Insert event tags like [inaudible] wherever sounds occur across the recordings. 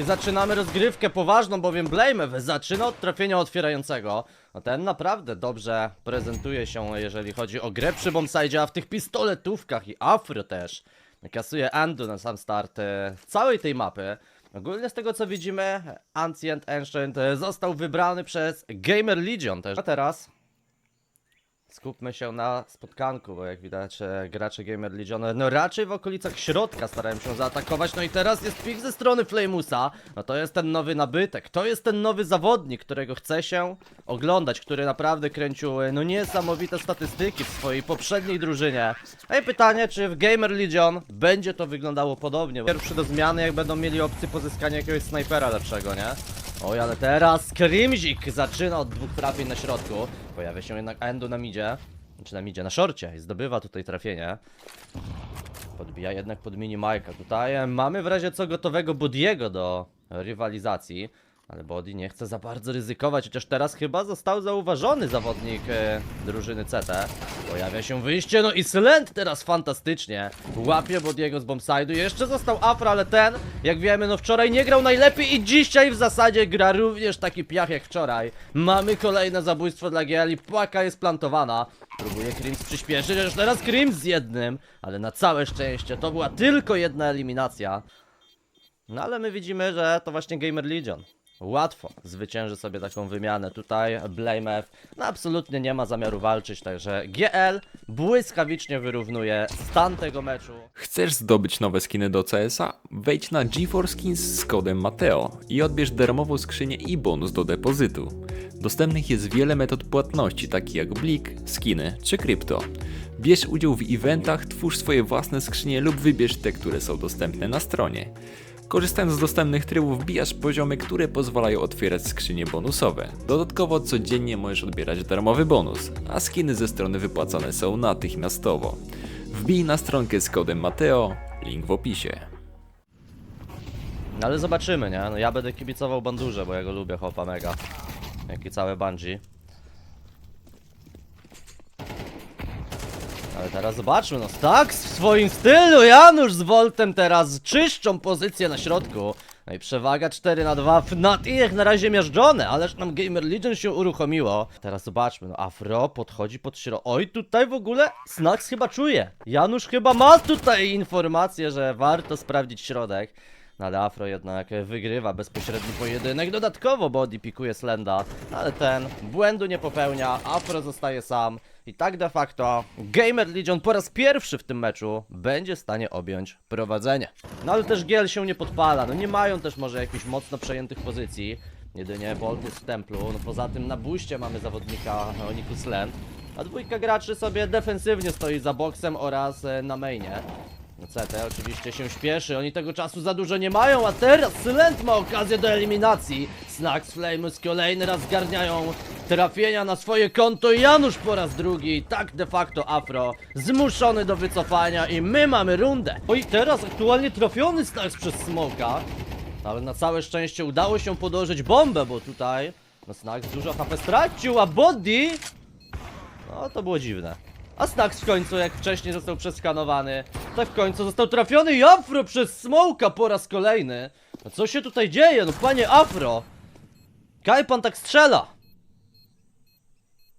I zaczynamy rozgrywkę poważną, bowiem Blamew zaczyna od trafienia otwierającego. No ten naprawdę dobrze prezentuje się, jeżeli chodzi o grę przy bombside, a w tych pistoletówkach i afro też. Kasuje Andu na sam start e, całej tej mapy. Ogólnie z tego co widzimy, Ancient Ancient e, został wybrany przez Gamer Legion też. A teraz Skupmy się na spotkanku, bo jak widać e, gracze Gamer Legion no raczej w okolicach środka starają się zaatakować, no i teraz jest pik ze strony Flamusa, no to jest ten nowy nabytek, to jest ten nowy zawodnik, którego chce się oglądać, który naprawdę kręcił e, no niesamowite statystyki w swojej poprzedniej drużynie. No i pytanie, czy w Gamer Legion będzie to wyglądało podobnie, pierwszy do zmiany jak będą mieli opcję pozyskania jakiegoś snajpera lepszego, nie? Oj, ale teraz Krimzik zaczyna od dwóch trafień na środku. Pojawia się jednak Endu na midzie. Czy na midzie, na szorcie i zdobywa tutaj trafienie. Podbija jednak pod mini Majka. Tutaj mamy w razie co gotowego Bodiego do rywalizacji. Ale Body nie chce za bardzo ryzykować, chociaż teraz chyba został zauważony zawodnik e, drużyny CT. Pojawia się wyjście, no i Slend teraz fantastycznie. Łapie Bodiego z bombside'u. Jeszcze został Afra, ale ten, jak wiemy, no wczoraj nie grał najlepiej i dzisiaj w zasadzie gra również taki piach jak wczoraj. Mamy kolejne zabójstwo dla GL i płaka jest plantowana. Próbuje Krims przyspieszyć, już teraz Krims z jednym, ale na całe szczęście to była tylko jedna eliminacja. No ale my widzimy, że to właśnie Gamer Legion. Łatwo zwycięży sobie taką wymianę. Tutaj Blamev no absolutnie nie ma zamiaru walczyć, także GL błyskawicznie wyrównuje stan tego meczu. Chcesz zdobyć nowe skiny do CS-a? Wejdź na GeForce Skins z kodem Mateo i odbierz darmową skrzynię i bonus do depozytu. Dostępnych jest wiele metod płatności, takich jak Blik, skiny czy krypto. Bierz udział w eventach, twórz swoje własne skrzynie lub wybierz te, które są dostępne na stronie. Korzystając z dostępnych trybów wbijasz poziomy, które pozwalają otwierać skrzynie bonusowe. Dodatkowo codziennie możesz odbierać darmowy bonus, a skiny ze strony wypłacane są natychmiastowo. Wbij na stronkę z kodem Mateo, link w opisie. No ale zobaczymy, nie? No ja będę kibicował Bandurze, bo ja go lubię, chopa mega. Jak i całe Bungie. Ale teraz zobaczmy, no Stax w swoim stylu, Janusz z Voltem teraz czyszczą pozycję na środku. No i przewaga 4 na 2, Fnat i jak na razie miażdżone, ależ nam Gamer Legion się uruchomiło. Teraz zobaczmy, no Afro podchodzi pod środek. Oj, tutaj w ogóle Snax chyba czuje. Janusz chyba ma tutaj informację, że warto sprawdzić środek. No ale Afro jednak wygrywa bezpośredni pojedynek. Dodatkowo Body pikuje Slenda, ale ten błędu nie popełnia. Afro zostaje sam. I tak de facto Gamer Legion po raz pierwszy w tym meczu będzie w stanie objąć prowadzenie. No ale też Giel się nie podpala. No nie mają też może jakichś mocno przejętych pozycji. Jedynie Bolt jest w templu. No poza tym na buście mamy zawodnika Oniku Slend. A dwójka graczy sobie defensywnie stoi za boksem oraz e, na mainie. No CT oczywiście się śpieszy, oni tego czasu za dużo nie mają, a teraz Sylent ma okazję do eliminacji. Snacks Flamus kolejny raz zgarniają trafienia na swoje konto i Janusz po raz drugi. Tak de facto Afro zmuszony do wycofania i my mamy rundę. Oj, teraz aktualnie trafiony Snacks przez Smoka. Ale na całe szczęście udało się podłożyć bombę, bo tutaj no Snacks dużo HP stracił, a Body no to było dziwne. A Stax w końcu, jak wcześniej został przeskanowany, tak w końcu został trafiony i Afro przez Smoka po raz kolejny. No co się tutaj dzieje? No panie Afro! Kaj pan tak strzela!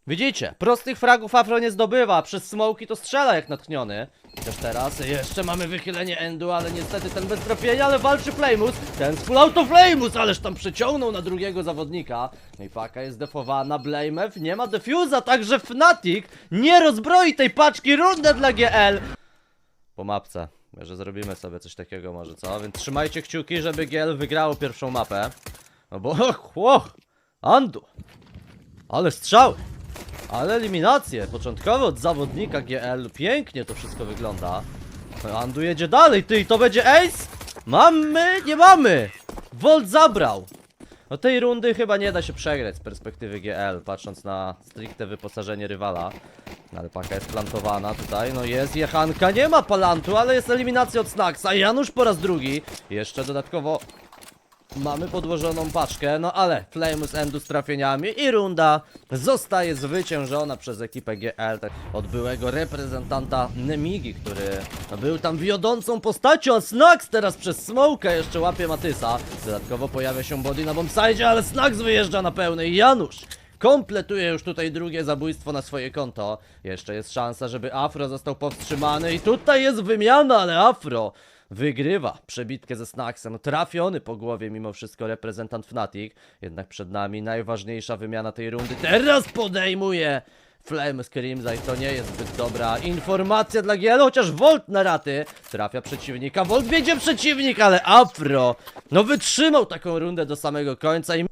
Widzicie, prostych fragów Afro nie zdobywa, przez smoki to strzela jak natchniony. Też teraz jeszcze mamy wychylenie Endu, ale niestety ten bez trafienia, ale walczy Flamus. Ten z full auto Flamus, ależ tam przeciągnął na drugiego zawodnika. No i paka jest defowana, Blamew nie ma defuza, także Fnatic nie rozbroi tej paczki, runda dla GL. Po mapce, że zrobimy sobie coś takiego może, co? Więc trzymajcie kciuki, żeby GL wygrało pierwszą mapę. No bo, och, och, Andu. Ale strzały. Ale eliminacje, początkowo od zawodnika GL, pięknie to wszystko wygląda. Andu jedzie dalej, ty i to będzie ace? Mamy? Nie mamy! Volt zabrał! No tej rundy chyba nie da się przegrać z perspektywy GL, patrząc na stricte wyposażenie rywala. No, Ale paka jest plantowana tutaj, no jest jechanka, nie ma palantu, ale jest eliminacja od Snacksa. Janusz po raz drugi, jeszcze dodatkowo Mamy podłożoną paczkę, no ale Flamus Endu z trafieniami i runda zostaje zwyciężona przez ekipę GL tak, od byłego reprezentanta Nemigi, który był tam wiodącą postacią, a Snax teraz przez Smoka jeszcze łapie Matysa. Dodatkowo pojawia się Body na bombsite, ale Snax wyjeżdża na pełnej. Janusz kompletuje już tutaj drugie zabójstwo na swoje konto. Jeszcze jest szansa, żeby Afro został powstrzymany i tutaj jest wymiana, ale Afro wygrywa przebitkę ze Snacksem. Trafiony po głowie mimo wszystko reprezentant Fnatic. Jednak przed nami najważniejsza wymiana tej rundy. Teraz podejmuje Flame Screamza i to nie jest zbyt dobra informacja dla GL, chociaż Volt na raty trafia przeciwnika. Volt wiedzie przeciwnik, ale Afro no wytrzymał taką rundę do samego końca i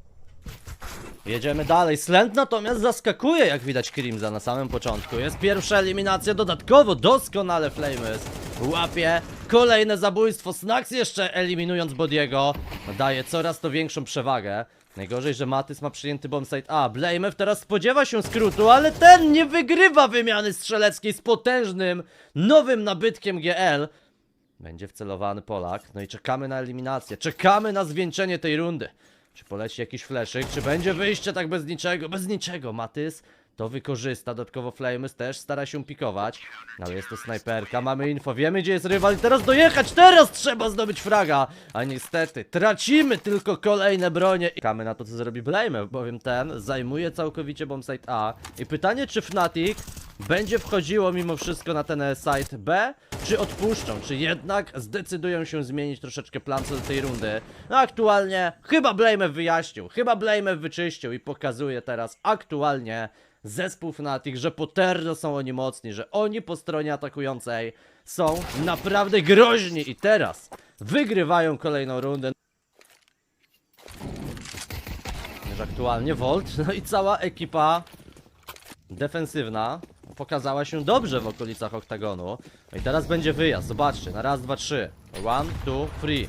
Jedziemy dalej. Slend natomiast zaskakuje, jak widać Crimza na samym początku. Jest pierwsza eliminacja, dodatkowo doskonale Flames łapie kolejne zabójstwo. Snax jeszcze eliminując Bodiego daje coraz to większą przewagę. Najgorzej, że Matys ma przyjęty bombsite A. Blamew teraz spodziewa się skrótu, ale ten nie wygrywa wymiany strzeleckiej z potężnym, nowym nabytkiem GL. Będzie wcelowany Polak. No i czekamy na eliminację. Czekamy na zwieńczenie tej rundy. Czy poleci jakiś fleszyk? Czy będzie wyjście tak bez niczego? Bez niczego. Matys to wykorzysta. Dodatkowo Flames też stara się pikować. Ale jest to snajperka. Mamy info. Wiemy gdzie jest rywal. Teraz dojechać. Teraz trzeba zdobyć fraga. A niestety tracimy tylko kolejne bronie. Czekamy na to co zrobi Blame, bowiem ten zajmuje całkowicie bombsite A. I pytanie czy Fnatic będzie wchodziło mimo wszystko na ten site B, czy odpuszczą, czy jednak zdecydują się zmienić troszeczkę plan co do tej rundy. No aktualnie chyba Blamew wyjaśnił, chyba Blamew wyczyścił i pokazuje teraz aktualnie zespół Fnatic, że poterno są oni mocni, że oni po stronie atakującej są naprawdę groźni i teraz wygrywają kolejną rundę. Aktualnie Volt, no i cała ekipa defensywna pokazała się dobrze w okolicach oktagonu. No i teraz będzie wyjazd, zobaczcie, na raz, dwa, trzy. One, two, three.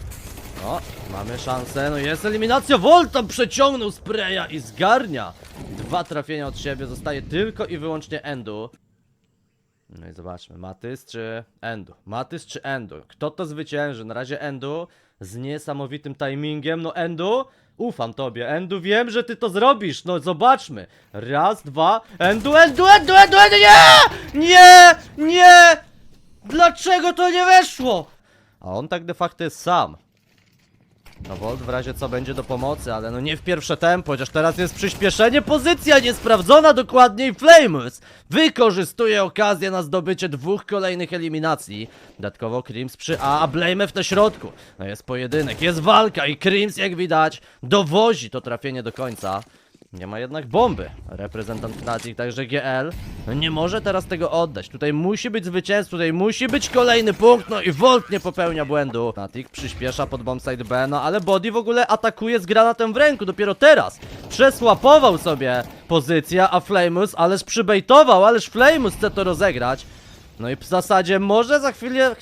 No, mamy szansę, no jest eliminacja, Volta przeciągnął spraya i zgarnia. Dwa trafienia od siebie, zostaje tylko i wyłącznie Endu. No i zobaczmy, Matys czy Endu? Matys czy Endu? Kto to zwycięży? Na razie Endu z niesamowitym timingiem. No Endu, ufam tobie. Endu, wiem, że ty to zrobisz. No zobaczmy. Raz, dwa. Endu, Endu, Endu, Endu, Endu, nie! Nie! Nie! Dlaczego to nie weszło? A on tak de facto jest sam. No Volt w razie co będzie do pomocy, ale no nie w pierwsze tempo, chociaż teraz jest przyspieszenie, pozycja niesprawdzona dokładnie i Flamus wykorzystuje okazję na zdobycie dwóch kolejnych eliminacji. Dodatkowo Krims przy A, a Blamew na środku. No jest pojedynek, jest walka i Krims jak widać dowozi to trafienie do końca. Nie ma jednak bomby. Reprezentant Fnatic, także GL nie może teraz tego oddać. Tutaj musi być zwycięstwo, tutaj musi być kolejny punkt, no i Volt nie popełnia błędu. Fnatic przyspiesza pod bombsite B, no ale Body w ogóle atakuje z granatem w ręku, dopiero teraz. Przesłapował sobie pozycję, a Flamus ależ przybejtował, ależ Flamus chce to rozegrać. No i w zasadzie może za chwilę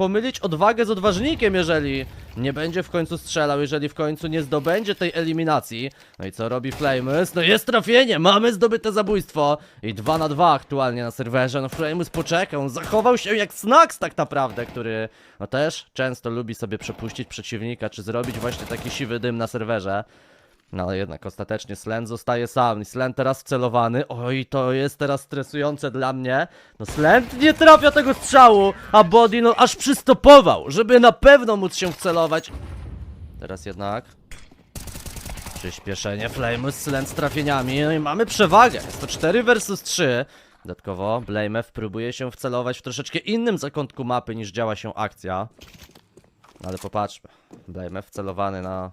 pomylić odwagę z odważnikiem, jeżeli nie będzie w końcu strzelał, jeżeli w końcu nie zdobędzie tej eliminacji. No i co robi Flamus? No jest trafienie, mamy zdobyte zabójstwo i 2 na 2 aktualnie na serwerze. No Flamus poczekał, zachował się jak Snax tak naprawdę, który no też często lubi sobie przepuścić przeciwnika, czy zrobić właśnie taki siwy dym na serwerze. No ale jednak ostatecznie Slen zostaje sam i Slen teraz wcelowany. Oj, to jest teraz stresujące dla mnie. No Slen nie trafia tego strzału, a Body no aż przystopował, żeby na pewno móc się wcelować. Teraz jednak przyspieszenie Flamus Slen z trafieniami. No i mamy przewagę. Jest to 4 versus 3. Dodatkowo Blamew próbuje się wcelować w troszeczkę innym zakątku mapy niż działa się akcja. No ale popatrzmy. Blamew wcelowany na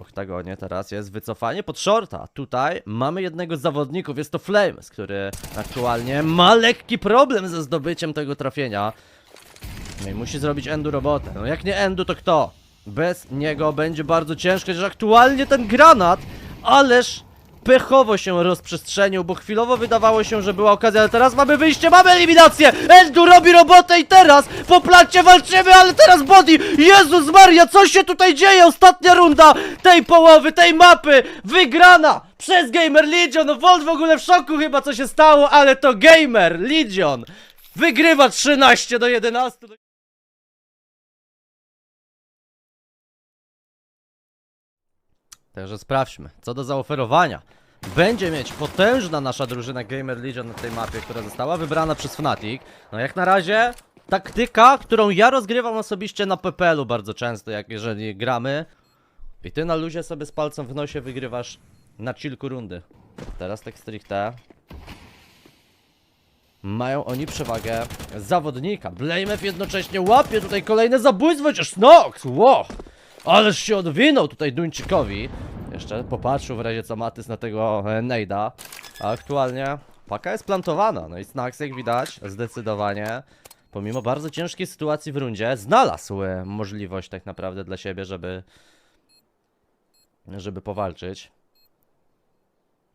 oktagonie teraz jest wycofanie pod shorta. Tutaj mamy jednego z zawodników, jest to Flames, który aktualnie ma lekki problem ze zdobyciem tego trafienia. No i musi zrobić Endu robotę. No jak nie Endu, to kto? Bez niego będzie bardzo ciężko, że aktualnie ten granat, ależ pechowo się rozprzestrzenił, bo chwilowo wydawało się, że była okazja, ale teraz mamy wyjście, mamy eliminację! Endu robi robotę i teraz po plancie walczymy, ale teraz Body! Jezus Maria, co się tutaj dzieje? Ostatnia runda tej połowy, tej mapy, wygrana przez Gamer Legion! Volt w ogóle w szoku chyba, co się stało, ale to Gamer Legion wygrywa 13 do 11. Także sprawdźmy, co do zaoferowania. Będzie mieć potężna nasza drużyna Gamer Legion na tej mapie, która została wybrana przez Fnatic. No jak na razie taktyka, którą ja rozgrywam osobiście na PPL-u bardzo często, jak jeżeli gramy. I ty na luzie sobie z palcem w nosie wygrywasz na kilku rundy. Teraz tak stricte. Mają oni przewagę zawodnika. Blamev jednocześnie łapie tutaj kolejne zabójstwo, chociaż Nox! Ło! Ależ się odwinął tutaj Duńczykowi. Jeszcze popatrzył w razie co Matys na tego e, Nejda. Aktualnie paka jest plantowana. No i Snax jak widać zdecydowanie pomimo bardzo ciężkiej sytuacji w rundzie znalazł e, możliwość tak naprawdę dla siebie, żeby żeby powalczyć.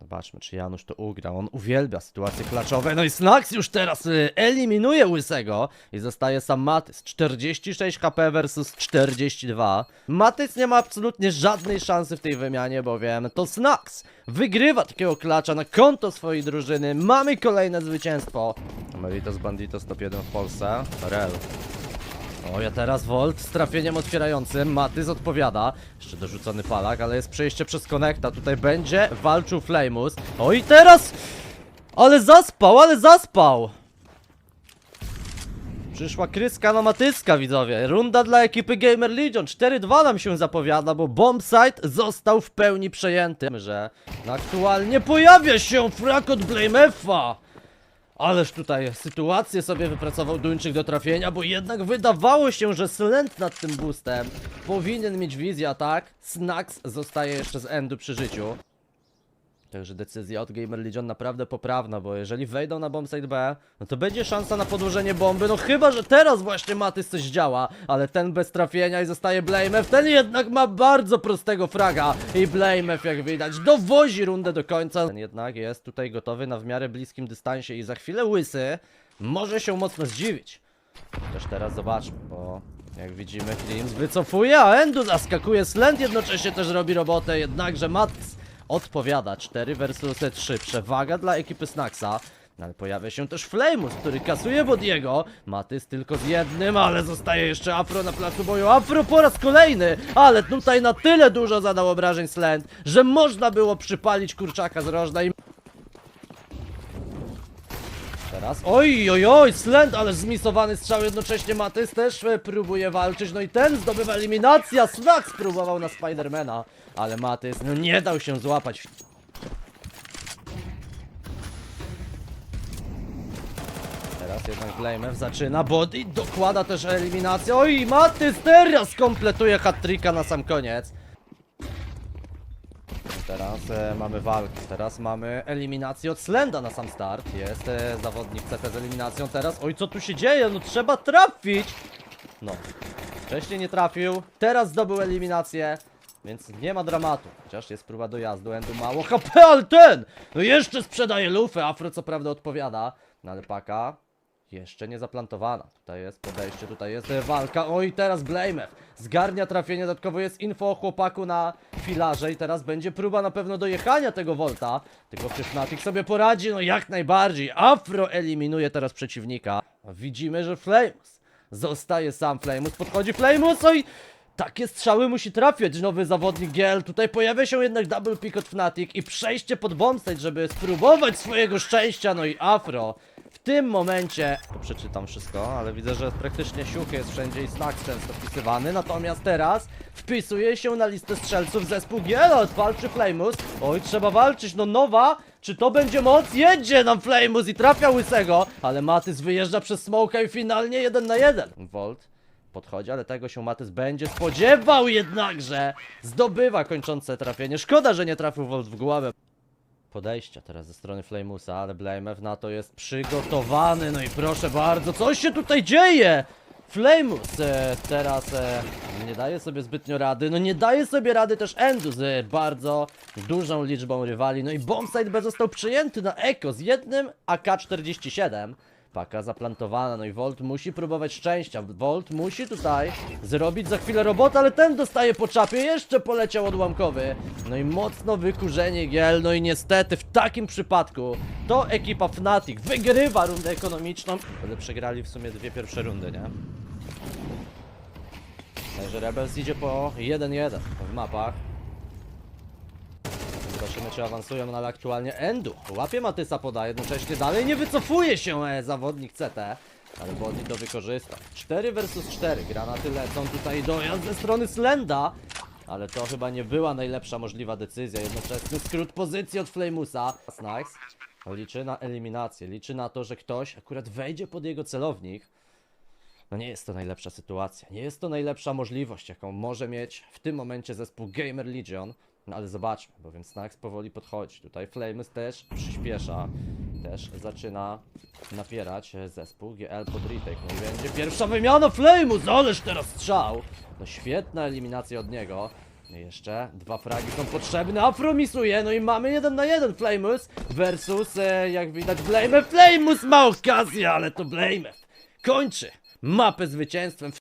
Zobaczmy, czy Janusz to ugra. On uwielbia sytuacje klaczowe. No i Snax już teraz y, eliminuje Łysego i zostaje sam Matys. 46 HP versus 42. Matys nie ma absolutnie żadnej szansy w tej wymianie, bowiem to Snax wygrywa takiego klacza na konto swojej drużyny. Mamy kolejne zwycięstwo. Meritos Banditos top 1 w Polsce. Rel. O, ja teraz Volt z trafieniem otwierającym. Matys odpowiada. Jeszcze dorzucony palak, ale jest przejście przez konekta. Tutaj będzie walczył Flamus. O i teraz! Ale zaspał, ale zaspał! Przyszła kryska na matyska, widzowie. Runda dla ekipy Gamer Legion. 4-2 nam się zapowiada, bo bombsite został w pełni przejęty. Że aktualnie pojawia się frak od Blamefa. Ależ tutaj sytuację sobie wypracował Duńczyk do trafienia, bo jednak wydawało się, że Slent nad tym boostem powinien mieć wizję, tak Snax zostaje jeszcze z endu przy życiu. Także decyzja od Gamer Legion naprawdę poprawna, bo jeżeli wejdą na bombsite B, no to będzie szansa na podłożenie bomby, no chyba, że teraz właśnie Matys coś działa, ale ten bez trafienia i zostaje Blamev, ten jednak ma bardzo prostego fraga i Blamev jak widać dowozi rundę do końca. Ten jednak jest tutaj gotowy na w miarę bliskim dystansie i za chwilę Łysy może się mocno zdziwić. Też teraz zobaczmy, bo jak widzimy Klims wycofuje, a Endu zaskakuje, Slend jednocześnie też robi robotę, jednakże Matys odpowiada 4 versus 3. Przewaga dla ekipy Snaxa. No Ale pojawia się też Flamus, który kasuje Wodiego. Matys tylko z jednym, ale zostaje jeszcze Afro na placu boju. Afro po raz kolejny, ale tutaj na tyle dużo zadał obrażeń Slend, że można było przypalić kurczaka z rożna i Teraz. Oj, oj, oj, Slend, ale zmisowany strzał jednocześnie Matys też e, próbuje walczyć. No i ten zdobywa eliminacja. Snax próbował na Spidermana, ale Matys no nie dał się złapać. Teraz jednak Blamev zaczyna body, dokłada też eliminację. Oj, Matys teraz kompletuje hat-tricka na sam koniec. Teraz e, mamy walkę, teraz mamy eliminację od Slenda na sam start. Jest e, zawodnik CT z eliminacją teraz. Oj, co tu się dzieje? No trzeba trafić! No, wcześniej nie trafił, teraz zdobył eliminację, więc nie ma dramatu. Chociaż jest próba dojazdu, Endu mało HP, ale ten! No jeszcze sprzedaje lufę, Afro co prawda odpowiada, no ale paka jeszcze nie zaplantowana. Tutaj jest podejście, tutaj jest walka. Oj, teraz Blamev zgarnia trafienie. Dodatkowo jest info o chłopaku na filarze i teraz będzie próba na pewno dojechania tego Volta. Tylko czy Fnatic sobie poradzi? No jak najbardziej. Afro eliminuje teraz przeciwnika. Widzimy, że Flamus zostaje sam Flamus. Podchodzi Flamus, oj! Takie strzały musi trafiać nowy zawodnik GL. Tutaj pojawia się jednak double pick od Fnatic i przejście pod bombsite, żeby spróbować swojego szczęścia. No i Afro w tym momencie, to przeczytam wszystko, ale widzę, że praktycznie siuchy jest wszędzie i Snax często wpisywany, natomiast teraz wpisuje się na listę strzelców zespół Gielot, walczy Flamus, oj trzeba walczyć, no nowa, czy to będzie moc? Jedzie nam Flamus i trafia Łysego, ale Matys wyjeżdża przez smoka i finalnie jeden na jeden. Volt podchodzi, ale tego się Matys będzie spodziewał jednakże, zdobywa kończące trafienie, szkoda, że nie trafił Volt w głowę podejścia teraz ze strony Flamusa, ale Blamev na to jest przygotowany. No i proszę bardzo, coś się tutaj dzieje! Flamus e, teraz e, nie daje sobie zbytnio rady. No nie daje sobie rady też Endu z e, bardzo dużą liczbą rywali. No i Bombsite B został przyjęty na Eko z jednym AK-47. Paka zaplantowana, no i Volt musi próbować szczęścia. Volt musi tutaj zrobić za chwilę robotę, ale ten dostaje po czapie, jeszcze poleciał odłamkowy. No i mocno wykurzenie Giel, no i niestety w takim przypadku to ekipa Fnatic wygrywa rundę ekonomiczną. Ale przegrali w sumie dwie pierwsze rundy, nie? Także Rebels idzie po 1-1 w mapach. Zobaczymy czy awansują, no ale aktualnie Endu łapie Matysa poda, jednocześnie dalej nie wycofuje się e, zawodnik CT. Ale Bodni to wykorzysta. 4 versus 4, granaty lecą tutaj dojazd ze strony Slenda. Ale to chyba nie była najlepsza możliwa decyzja. Jednoczesny skrót pozycji od Flamusa. Snacks liczy na eliminację, liczy na to, że ktoś akurat wejdzie pod jego celownik. No nie jest to najlepsza sytuacja, nie jest to najlepsza możliwość, jaką może mieć w tym momencie zespół Gamer Legion. No ale zobaczmy, bowiem Snacks powoli podchodzi. Tutaj Flames też przyspiesza, też zaczyna napierać e, zespół GL pod retake. No i będzie pierwsza wymiana Flamus, ależ teraz strzał! No świetna eliminacja od niego. No jeszcze dwa fragi są potrzebne, Afro misuje, no i mamy jeden na jeden Flamus versus, e, jak widać, Blame Flamus ma okazję, ale to Blame kończy mapę zwycięstwem.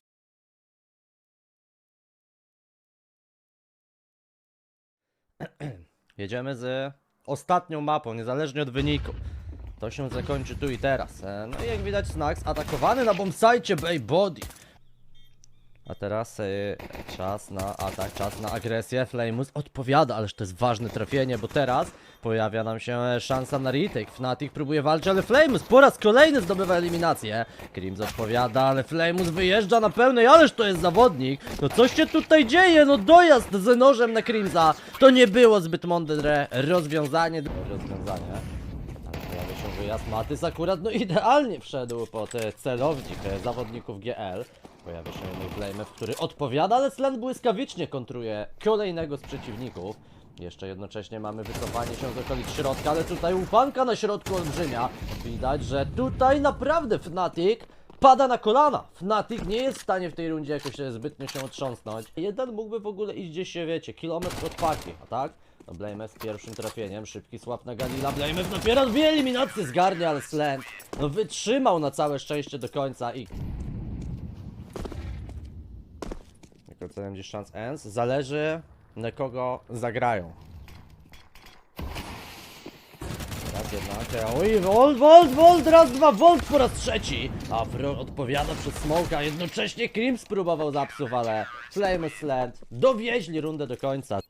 Jedziemy z ostatnią mapą, niezależnie od wyniku. To się zakończy tu i teraz. E, No i jak widać Snax atakowany na bombsite Bay Body. A teraz e, czas na atak, czas na agresję. Flamus odpowiada, ależ to jest ważne trafienie, bo teraz pojawia nam się e, szansa na retake. Fnatic próbuje walczyć, ale Flamus po raz kolejny zdobywa eliminację. Krims odpowiada, ale Flamus wyjeżdża na pełnej, ależ to jest zawodnik. No co się tutaj dzieje? No dojazd z nożem na Crimsa. To nie było zbyt mądre rozwiązanie. Rozwiązanie. Wyjazd. Matys akurat no idealnie wszedł pod e, celownik zawodników GL. Pojawia się jednak Blamew, który odpowiada, ale Slen błyskawicznie kontruje kolejnego z przeciwników. Jeszcze jednocześnie mamy wycofanie się z okolic środka, ale tutaj ufanka na środku olbrzymia. Widać, że tutaj naprawdę Fnatic pada na kolana. Fnatic nie jest w stanie w tej rundzie jakoś e, zbytnio się otrząsnąć. Jeden mógłby w ogóle iść gdzieś się, wiecie, kilometr od paki, a tak? No Blamew z pierwszym trafieniem, szybki słab na Galila, Blamew dopiero dwie eliminacje zgarnie, ale Slant no wytrzymał na całe szczęście do końca i... Jak oceniam dziś szans ENS? Zależy na kogo zagrają. Raz jednak, oj, Volt, Volt, Volt, raz, dwa, Volt po raz trzeci. Afro odpowiada przez smoka, jednocześnie Krim spróbował zapsów, ale Flame Slant dowieźli rundę do końca.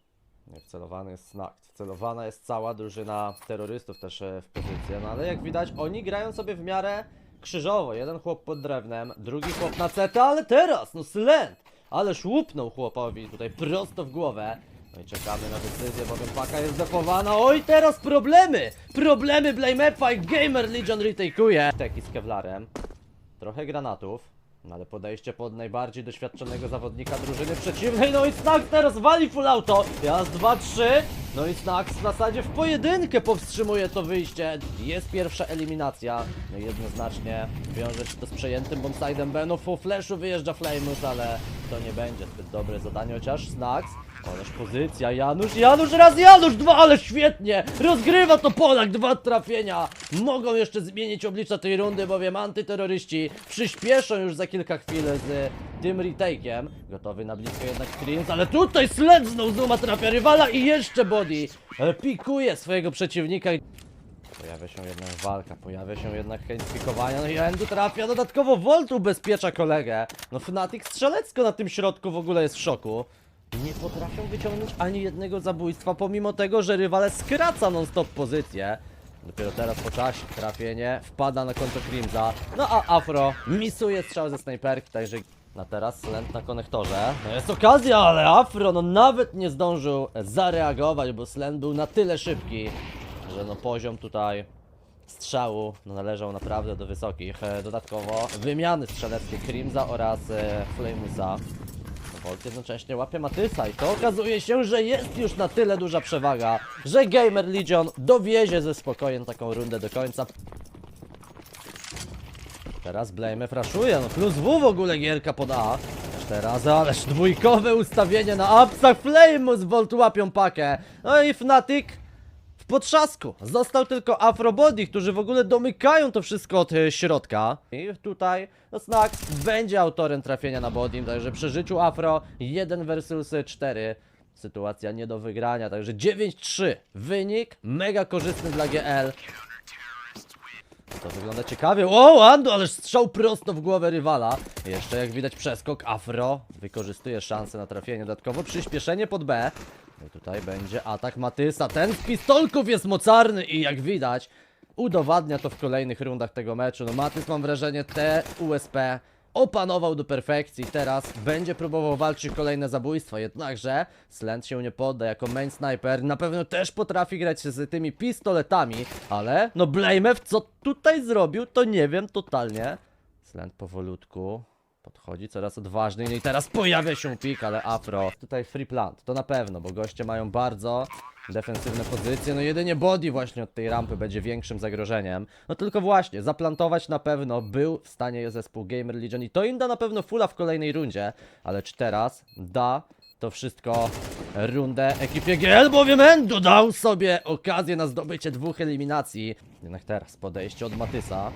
Wcelowany jest Snack, wcelowana jest cała drużyna terrorystów też e, w pozycję, no ale jak widać oni grają sobie w miarę krzyżowo. Jeden chłop pod drewnem, drugi chłop na CT, ale teraz, no Slant! Ależ łupnął chłopowi tutaj prosto w głowę. No i czekamy na decyzję, bowiem paka jest defowana. Oj, teraz problemy! Problemy Blame Fight Gamer Legion retake'uje. Teki z Kevlarem. Trochę granatów. No ale podejście pod najbardziej doświadczonego zawodnika drużyny przeciwnej. No i Snack teraz wali full auto. Dwa, trzy. No i Snack w zasadzie w pojedynkę powstrzymuje to wyjście. Jest pierwsza eliminacja. No i jednoznacznie wiąże się to z przejętym bombsidem B. No full flashu wyjeżdża Flamus, ale to nie będzie zbyt dobre zadanie, chociaż Snacks Ależ pozycja, Janusz, Janusz, raz Janusz, dwa, ale świetnie! Rozgrywa to Polak, dwa trafienia! Mogą jeszcze zmienić oblicza tej rundy, bowiem antyterroryści przyspieszą już za kilka chwil z tym retake'iem. Gotowy na blisko jednak Screens, ale tutaj Sled znów Zuma trafia rywala i jeszcze Body pikuje swojego przeciwnika. Pojawia się jednak walka, pojawia się jednak chęć pikowania, no i Endu trafia, dodatkowo Volt ubezpiecza kolegę. No Fnatic strzelecko na tym środku w ogóle jest w szoku. Nie potrafią wyciągnąć ani jednego zabójstwa, pomimo tego, że rywale skraca non-stop pozycję. Dopiero teraz po czasie trafienie wpada na konto Crimza. No a Afro misuje strzał ze snajperki, także na teraz Slent na konektorze. No jest okazja, ale Afro no nawet nie zdążył zareagować, bo Slent był na tyle szybki, że no poziom tutaj strzału no, należał naprawdę do wysokich. E, Dodatkowo wymiany strzeleckie Crimza oraz e, Flamusa. Volt jednocześnie łapie Matysa i to okazuje się, że jest już na tyle duża przewaga, że Gamer Legion dowiezie ze spokojem taką rundę do końca. Teraz Blame fraszuje, no plus W w ogóle gierka pod A. Teraz, ależ dwójkowe ustawienie na apsach Flamus, Volt łapią pakę. No i Fnatic w potrzasku. Został tylko Afrobody, którzy w ogóle domykają to wszystko od e, środka. I tutaj no, Snax będzie autorem trafienia na Bodim, także przy życiu Afro 1 versus 4. Sytuacja nie do wygrania, także 9-3. Wynik mega korzystny dla GL. To wygląda ciekawie. O, Ando, ależ strzał prosto w głowę rywala. Jeszcze jak widać przeskok, Afro wykorzystuje szansę na trafienie. Dodatkowo przyspieszenie pod B. No i tutaj będzie atak Matysa. Ten z pistolków jest mocarny i jak widać, udowadnia to w kolejnych rundach tego meczu. No Matys mam wrażenie te USP opanował do perfekcji. Teraz będzie próbował walczyć kolejne zabójstwa. Jednakże Slend się nie podda jako main sniper. Na pewno też potrafi grać z tymi pistoletami, ale no Blamew co tutaj zrobił, to nie wiem totalnie. Slend powolutku. Podchodzi coraz odważniej, no i teraz pojawia się pik, ale Afro. Tutaj free plant, to na pewno, bo goście mają bardzo defensywne pozycje. No jedynie body właśnie od tej rampy będzie większym zagrożeniem. No tylko właśnie, zaplantować na pewno był w stanie zespół Gamer Legion i to im da na pewno fulla w kolejnej rundzie. Ale czy teraz da to wszystko rundę ekipie GL, bowiem Endo dał sobie okazję na zdobycie dwóch eliminacji. Jednak teraz podejście od Matysa.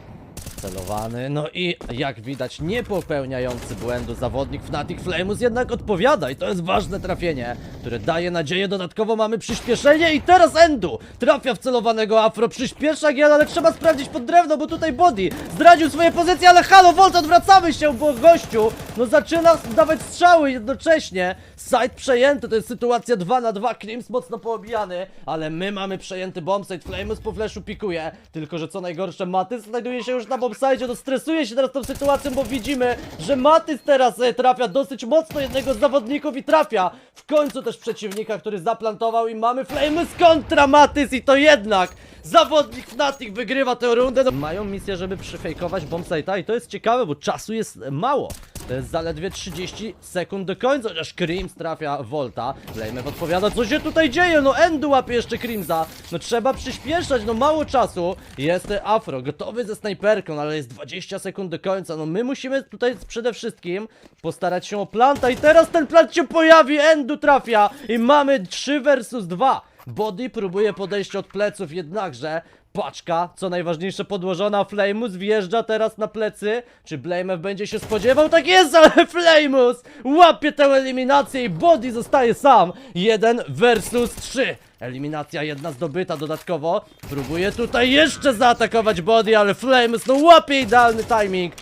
No i jak widać nie popełniający błędu zawodnik Fnatic Flamus jednak odpowiada i to jest ważne trafienie, które daje nadzieję, dodatkowo mamy przyspieszenie i teraz Endu trafia w celowanego Afro, przyspiesza Giel, ale trzeba sprawdzić pod drewno, bo tutaj Body zdradził swoje pozycje, ale halo Volt, odwracamy się, bo gościu no zaczyna dawać strzały jednocześnie, side przejęty, to jest sytuacja 2 na 2, Krims mocno poobijany, ale my mamy przejęty bombsite, Flamus po flashu pikuje, tylko że co najgorsze Matys znajduje się już na bombsite, no stresuje się teraz tą sytuacją, bo widzimy, że Matys teraz e, trafia dosyć mocno jednego z zawodników i trafia w końcu też przeciwnika, który zaplantował i mamy Flamus kontra Matys i to jednak zawodnik Fnatic wygrywa tę rundę. No, mają misję, żeby przyfejkować bombsite'a i to jest ciekawe, bo czasu jest mało. To jest zaledwie 30 sekund do końca, chociaż Krims trafia Volta. Flamew odpowiada, co się tutaj dzieje? No Endu łapie jeszcze Crimsa. No trzeba przyspieszać, no mało czasu. Jest Afro, gotowy ze snajperką, ale jest 20 sekund do końca. No my musimy tutaj przede wszystkim postarać się o planta i teraz ten plant się pojawi, Endu trafia i mamy 3 versus 2. Body próbuje podejść od pleców, jednakże paczka, co najważniejsze, podłożona. Flamus wjeżdża teraz na plecy. Czy Blamew będzie się spodziewał? Tak jest, [laughs] ale Flamus łapie tę eliminację i Body zostaje sam. Jeden versus trzy. Eliminacja jedna zdobyta dodatkowo. Próbuje tutaj jeszcze zaatakować Body, ale Flamus no łapie idealny timing.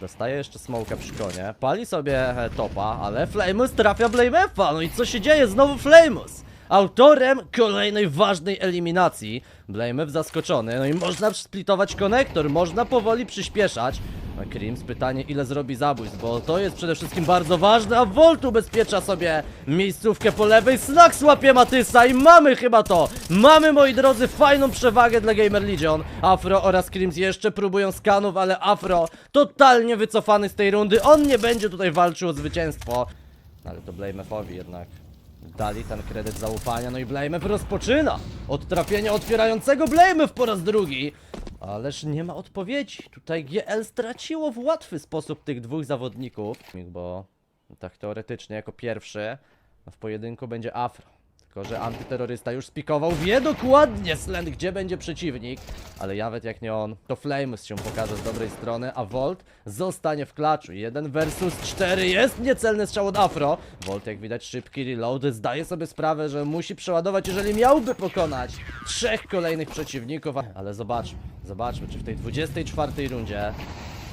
Dostaje jeszcze smoka przy konie, pali sobie e, topa, ale Flamus trafia Blamefa, no i co się dzieje? Znowu Flamus! Autorem kolejnej ważnej eliminacji. Blamew zaskoczony, no i można splitować konektor, można powoli przyspieszać. No Krims pytanie ile zrobi zabójstw, bo to jest przede wszystkim bardzo ważne, a Volt ubezpiecza sobie miejscówkę po lewej, Snax łapie Matysa i mamy chyba to! Mamy moi drodzy fajną przewagę dla Gamer Legion. Afro oraz Krims jeszcze próbują skanów, ale Afro totalnie wycofany z tej rundy, on nie będzie tutaj walczył o zwycięstwo. Ale to Blamefowi jednak dali ten kredyt zaufania, no i Blamew rozpoczyna od trafienia otwierającego Blamew po raz drugi. Ależ nie ma odpowiedzi. Tutaj GL straciło w łatwy sposób tych dwóch zawodników, bo tak teoretycznie jako pierwszy w pojedynku będzie Afro. Tylko, że antyterrorysta już spikował, wie dokładnie Slend, gdzie będzie przeciwnik, ale nawet jak nie on, to Flames się pokaże z dobrej strony, a Volt zostanie w klaczu. 1 versus 4 jest niecelny strzał od Afro. Volt, jak widać, szybki reload, zdaje sobie sprawę, że musi przeładować, jeżeli miałby pokonać trzech kolejnych przeciwników, ale zobaczmy, zobaczmy, czy w tej 24 rundzie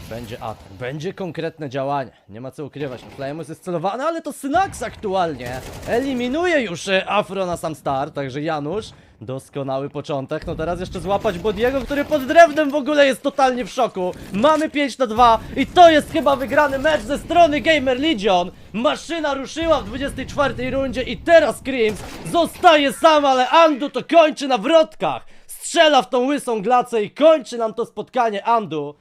będzie atak, będzie konkretne działanie. Nie ma co ukrywać. No, Flamus jest celowany, ale to Synax aktualnie eliminuje już e, Afro na sam start, także Janusz. Doskonały początek. No teraz jeszcze złapać Bodiego, który pod drewnem w ogóle jest totalnie w szoku. Mamy 5 na 2 i to jest chyba wygrany mecz ze strony Gamer Legion. Maszyna ruszyła w 24 rundzie i teraz Krims zostaje sam, ale Andu to kończy na wrotkach. Strzela w tą łysą glacę i kończy nam to spotkanie Andu.